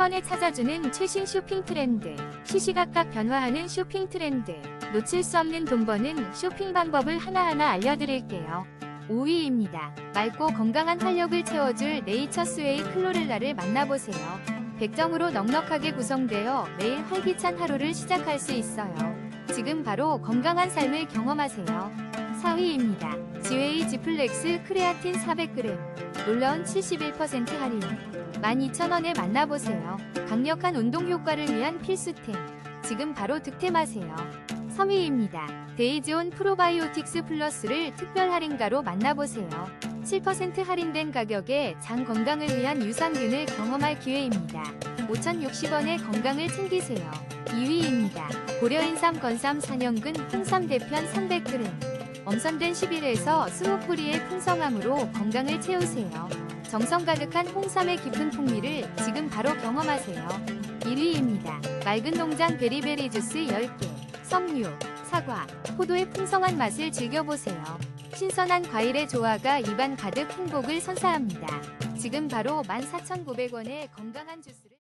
번에 찾아주는 최신 쇼핑 트렌드. 시시각각 변화하는 쇼핑 트렌드. 놓칠 수 없는 돈 버는 쇼핑 방법을 하나하나 알려드릴게요. 5위입니다. 맑고 건강한 활력을 채워줄 네이처스웨이 클로렐라를 만나보세요. 백정으로 넉넉하게 구성되어 매일 활기찬 하루를 시작할 수 있어요. 지금 바로 건강한 삶을 경험하세요. 4위입니다. 지웨이 지플렉스 크레아틴 400g. 놀라운 71% 할인. 12,000원에 만나보세요. 강력한 운동 효과를 위한 필수템. 지금 바로 득템하세요. 3위입니다. 데이지온 프로바이오틱스 플러스를 특별 할인가로 만나보세요. 7% 할인된 가격에 장 건강을 위한 유산균을 경험할 기회입니다. 5,060원에 건강을 챙기세요. 2위입니다. 고려인삼 건삼 산연근 홍삼 대편 300g. 엄선된 11에서 20포리의 풍성함으로 건강을 채우세요. 정성 가득한 홍삼의 깊은 풍미를 지금 바로 경험하세요. 1위입니다. 맑은 농장 베리베리 주스 10개. 석류, 사과, 포도의 풍성한 맛을 즐겨보세요. 신선한 과일의 조화가 입안 가득 행복을 선사합니다. 지금 바로 14,900원의 건강한 주스